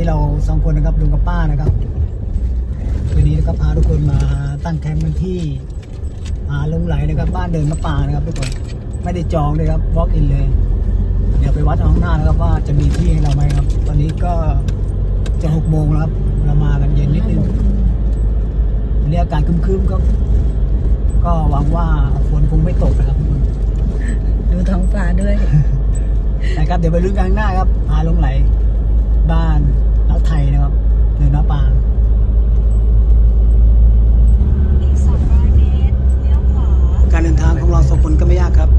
นี้เราสองคนนะครับลุงกับป้านะครับคืนนี้นะครับพาทุกคนมาตั้งแคมป์กันที่หาลงไหลนะครับ บ้านเดินมะปางนะครับทุกคนไม่ได้จองเลยครับ walk in เลย เดี๋ยวไปวัดเอาข้างหน้านะครับว่าจะมีที่ให้เราไหมครับ ตอนนี้ก็จะหกโมงแล้วครับเรามากันเย็นนิดนึงวันนี้อากาศครึ้มๆครับก็หวังว่าฝนคงไม่ตกนะครับทุกคนดูท้องฟ้าด้วยนะครับเดี๋ยวไปลุ้นกันข้างหน้าครับพาลงไหล บ้านเล้าไทยนะครับเนินน้ำปางอีก200เมตรเลี้ยวขวาการเดินทางของเราสองคนก็ไม่ยากครับ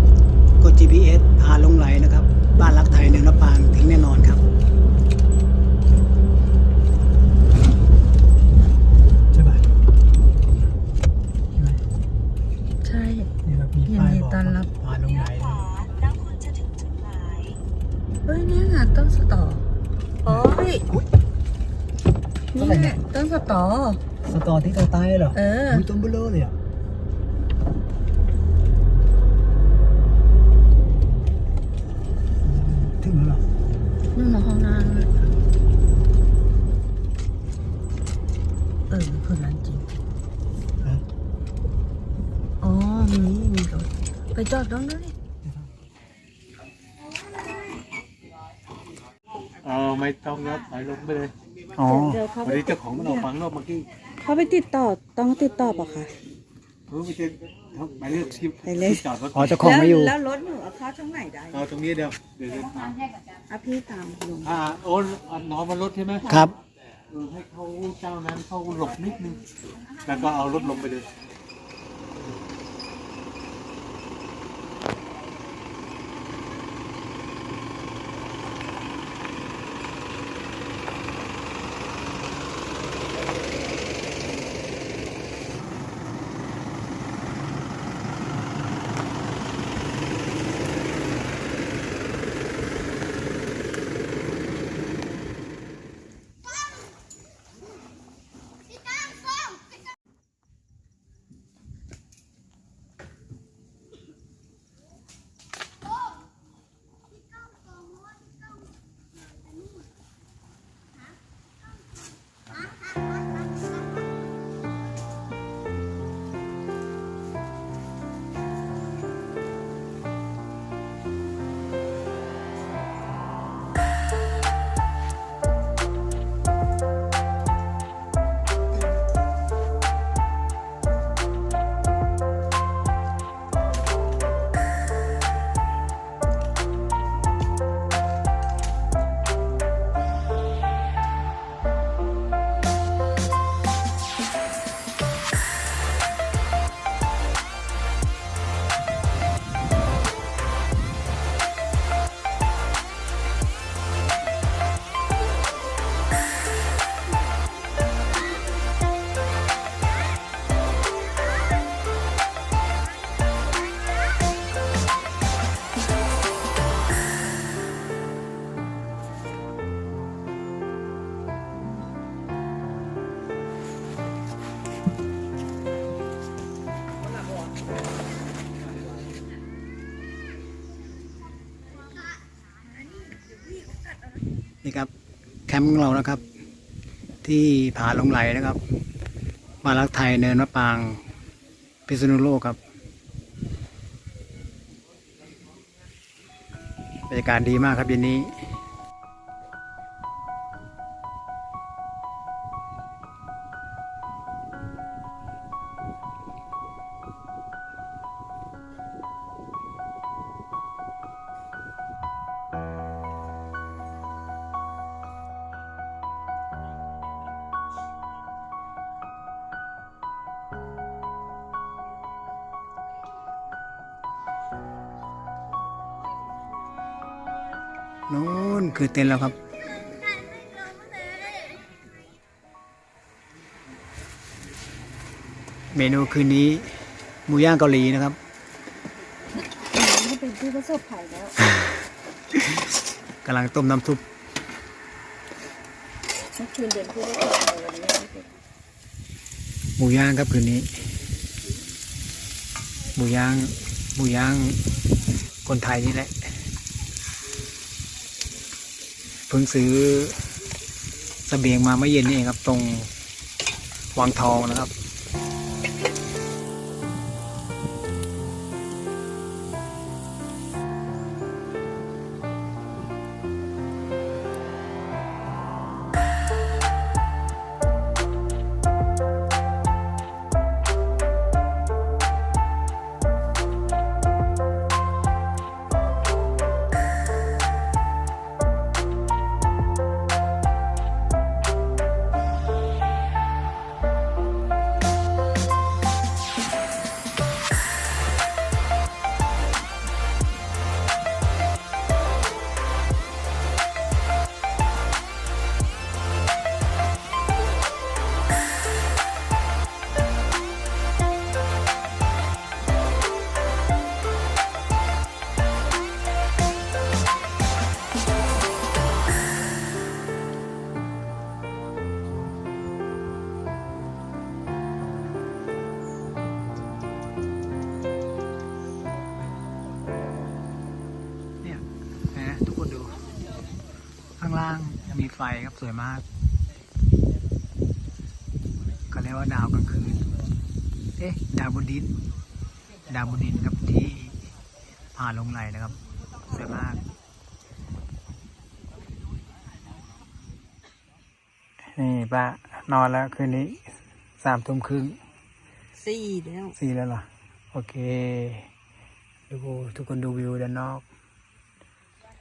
กด GPS พาลงไหลนะครับ บ้านรักไทยเนินน้ำปางถึงแน่นอนครับใช่ป่ะใช่ไหม ใช่ นี่ครับมีป้าย ยินดี บอก ต้อนรับ พาลง เลี้ ไห ย ล วขวา แล้วคุณจะถึงจุดหมาย เฮ้ยเนี่ยไงต้นสตอโอ้ย อุ๊ย นี่ไง ต้นสตอ สตอที่เขาใต้เหรอเออ มีต้นเบลอเลยอะถึงแล้วเหรอนู่นนะห้องน้ำน่ะเออคือร้านจริง ฮะอ๋อ มี มีรถไปจอดตรงนั้นดิเออไม่ต้องแล้วถอยลงไปเลย อ๋อ เดี๋ยวเขาวันนี้เจ้าของมันออกฟังรอบเมื่อกี้เขาไปติดต่อต้องติดต่อปะคะ เออไม่ใช่หมายเลือกที่ไปเลยที่จอดรถอ๋อเจ้าของไม่อยู่แล้วรถหนูเอาเข้าช่องไหนได้เอาตรงนี้เดียวเดี๋ยวเดี๋ยวตามอะพี่ตามลุงอ่าโอนเอานอนบนรถใช่ไหมครับ เออให้เขาเจ้านั้นเขาหลบนิดนึงแล้วก็เอารถลงไปเลย นี่ครับแคมป์ของเรานะครับ ที่ผาลงไหลนะครับมารักไทยเนินมะปางพิษณุโลกครับบรรยากาศดีมากครับเย็นนี้ นู้นคือเต็นท์แล้วครับ เมนูคืนนี้หมูย่างเกาหลีนะครับนี่เป็นผู้ประสบภัยแล้วกำลังต้มน้ำซุปเมื่อคืนเป็นผู้ประสบภัยวันนี้ไม่เป็นหมูย่างครับคืนนี้ หมูย่างหมูย่างคนไทยนี่แหละ เพิ่งซื้อสเสบียงมาเมื่อเย็นนี่เองครับ ตรงวังทองนะครับางมีไฟครับสวยมากก็เรียกว่าดาวกลางคืน เอ๊ะ ดาวบนดิน ดาวบนดินครับที่ผ่าลงไหลนะครับ สวยมาก นี่ป้านอนแล้วคืนนี้สามทุ่มครึ่งสี่แล้วสี่แล้วเหรอ โอเคดูทุกคนดูวิวด้านนอก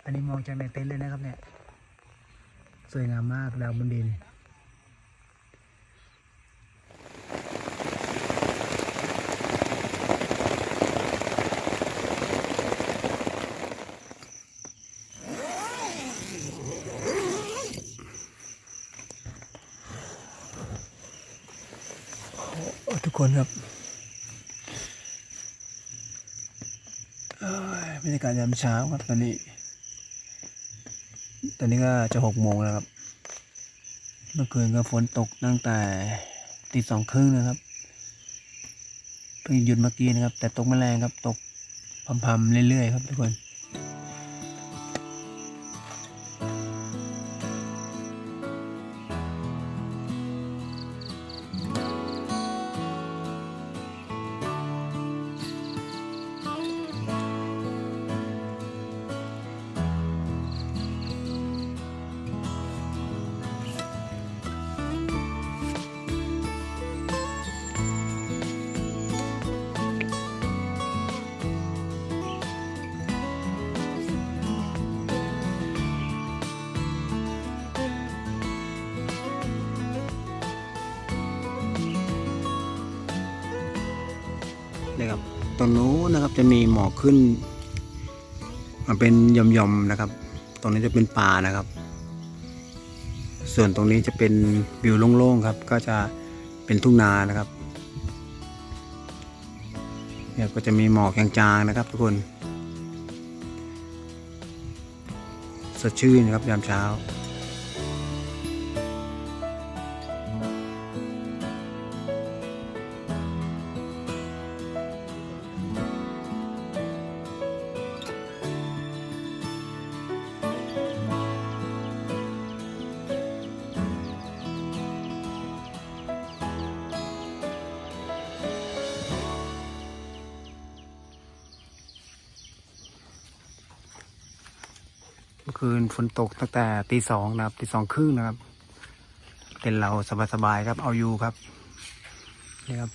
อันนี้มองจากในเต็นท์เลยนะครับเนี่ย สวยงามมากดาวบนดินทุกคนครับบรรยากาศยามเช้าครับตอนนี้ ตอนนี้ก็จะหกโมงแล้วครับ เมื่อคืนก็ฝนตกตั้งแต่ตีสองครึ่งนะครับ เพิ่งหยุดเมื่อกี้นะครับ แต่ตกไม่แรงครับ ตกพำๆเรื่อยๆครับทุกคน ตรงนู้นนะครับ จะมีหมอกขึ้นมาเป็นย่อมๆนะครับ ตรงนี้จะเป็นป่านะครับ ส่วนตรงนี้จะเป็นวิวโล่งๆครับ ก็จะเป็นทุ่งนานะครับเนี่ยก็จะมีหมอกจางๆนะครับ ทุกคนสดชื่นนะครับยามเช้า คืนฝนตกตั้งแต่ตีสองนะครับตีสองครึ่งนะครับ เต็นเราสบายๆครับเอาอยู่ครับนี่ครับ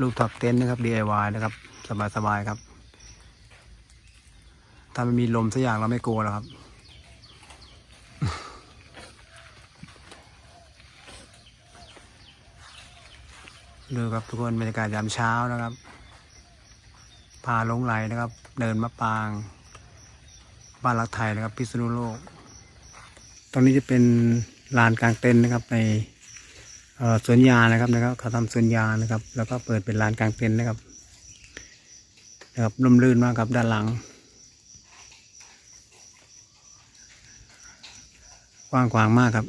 รูปท็อปเต็นท์นะครับ DIY นะครับ สบายๆครับ ถ้าไม่มีลมสักอย่างเราไม่กลัวหรอกครับดูครับทุกคนบรรยากาศยามเช้านะครับพาลงไหลนะครับ เดินมะปาง บ้านรักไทยนะครับพิษณุโลก ตรงนี้จะเป็นลานกลางเต็นท์นะครับในสวนยางนะครับนะครับเขาทำสวนยางนะครับ แล้วก็เปิดเป็นลานกลางเต็นท์นะครับนะครับร่มรื่นมากครับด้านหลังกว้างขวางมากครับ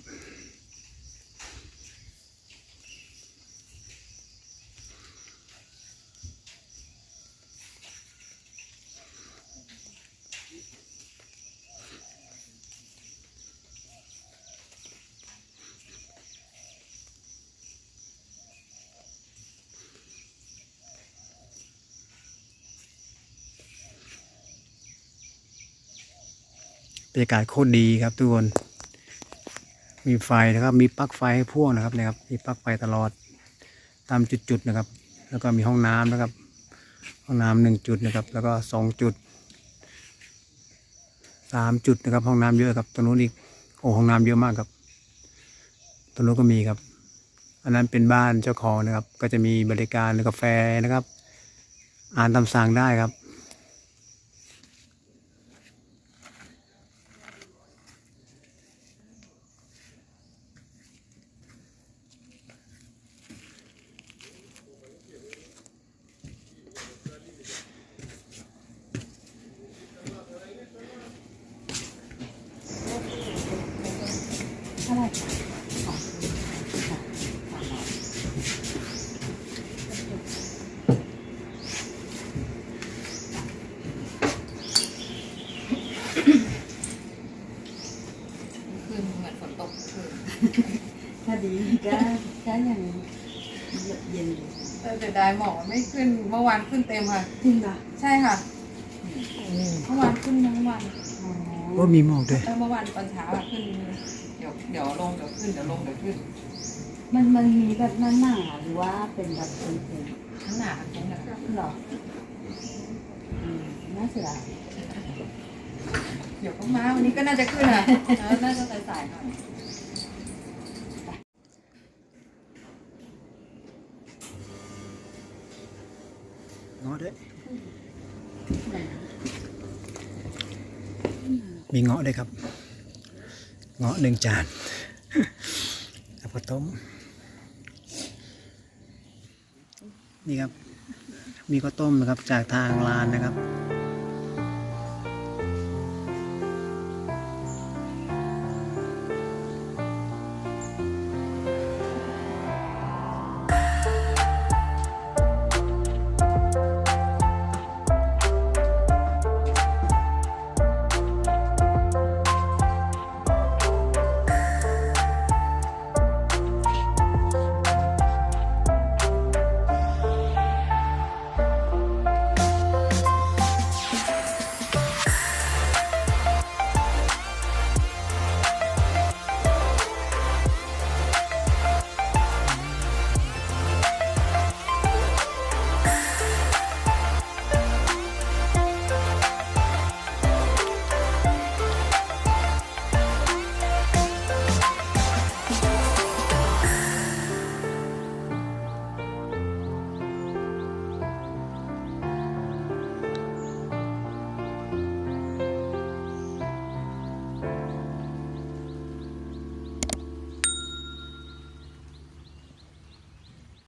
บรรยากาศโคตรดีครับทุกคน มีไฟนะครับ มีปลั๊กไฟให้พ่วงนะครับเนะครับ มีปลั๊กไฟตลอดตามจุดๆนะครับ แล้วก็มีห้องน้ำนะครับ ห้องน้ำหนึ่งจุดนะครับ แล้วก็สองจุดสามจุดนะครับ ห้องน้ำเยอะครับตรงนู้นอีกโอ้ห้องน้ำเยอะมากครับตรงนู้นก็มีครับ อันนั้นเป็นบ้านเจ้าของนะครับ ก็จะมีบริการกาแฟนะครับ อ่านตามสั่งได้ครับ ตกคืนถ้าดีก็ก็ยังเย็นอยู่แต่เสียดายหมอกมันไม่ขึ้นเมื่อวานขึ้นเต็มค่ะ จริงป่ะใช่ค่ะ เมื่อวานขึ้นทั้งวันอ๋อก็มีหมอกด้วยเออเมื่อวานตอนเช้าอะขึ้น เดี๋ยวเดี๋ยวลงเดี๋ยวขึ้นเดี๋ยวลงเดี๋ยวขึ้นมันมันมีแบบหน้าหนาหรือว่าเป็นแบบเป็นเป็นทั้งหนาทั้งคุ้งนะคะหรออืมน่าเสียดายเดี๋ยวก็มาวันนี้ก็น่าจะขึ้นอะน่าจะสายๆหน่อยงาะด้วยมีเงาะด้วยครับ เงาะหนึ่งจานแล้วก็ต้ม นี่ครับ มีข้าวต้มนะครับจากทางร้านนะครับ